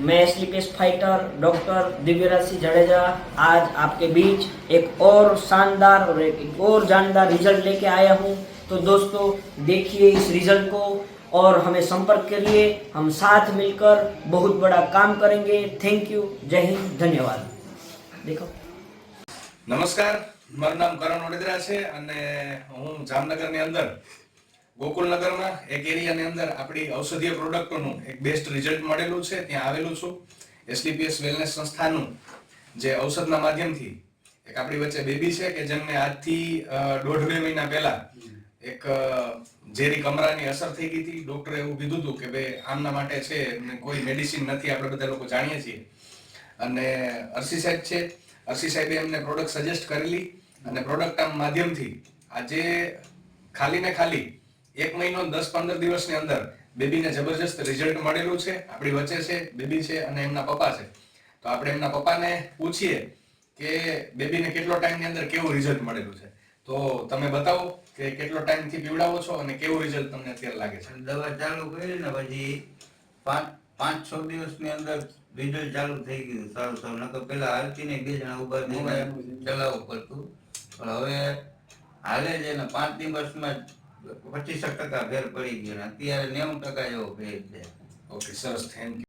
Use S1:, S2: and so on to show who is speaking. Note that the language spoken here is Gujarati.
S1: मैं एसलीपीएस फाइटर डॉक्टर दिव्यराज सिंह जडेजा आज आपके बीच एक और शानदार और एक, एक और जानदार रिजल्ट लेके आया हूँ तो दोस्तों देखिए इस रिजल्ट को और हमें संपर्क करिए हम साथ मिलकर बहुत बड़ा काम करेंगे थैंक यू जय हिंद धन्यवाद देखो
S2: નમસ્કાર મારું નામ કરણ વડોદરા છે અને હું જામનગરની અંદર ગોકુલનગરમાં એક એરિયાની અંદર આપણી ઔષધીય પ્રોડક્ટોનું એક બેસ્ટ રિઝલ્ટ મળેલું છે. ત્યાં આવેલું છું. એસડીપીએસ વેલનેસ સંસ્થાનું જે ઔષધના માધ્યમથી એક આપણી વચ્ચે બેબી છે કે જેમને આજથી દોઢ બે મહિના પહેલા એક ઝેરી કમરાની અસર થઈ ગઈ હતી. ડોક્ટરે એવું કીધું હતું કે ભાઈ, આમના માટે છે એમને કોઈ મેડિસિન નથી આપણે બધા લોકો જાણીએ છીએ. અને અરસી સાહેબ છે. અરસી સાહેબે એમને પ્રોડક્ટ સજેસ્ટ કરેલી અને પ્રોડક્ટ આમ માધ્યમથી આજે ખાલી ને ખાલી એક મહિનો દસ પંદર દિવસની અંદર બેબીને જબરજસ્ત રિઝલ્ટ મળેલું છે. આપણી વચ્ચે છે બેબી છે અને એમના પપ્પા છે. તો આપણે એમના પપ્પાને પૂછીએ કે બેબીને કેટલો ટાઈમની અંદર કેવું રિઝલ્ટ મળેલું છે. તો તમે બતાવો કે કેટલો ટાઈમથી પીવડાવો છો અને કેવું રિઝલ્ટ તમને અત્યારે લાગે છે.
S3: દવા ચાલુ કરી ને પછી પાંચ પાંચ છ દિવસની અંદર રિઝલ્ટ ચાલુ થઈ ગયું. સારું સારું. નકર પેલા હાલતી ને બે જણા ઊભા ચલાવવું પડતું. પણ હવે હાલે છે ને પાંચ દિવસમાં પચીસ ટકા ફેર પડી ગયો અત્યારે નેવું ટકા એવો ફેર છે.
S2: ઓકે સરસ. થેન્ક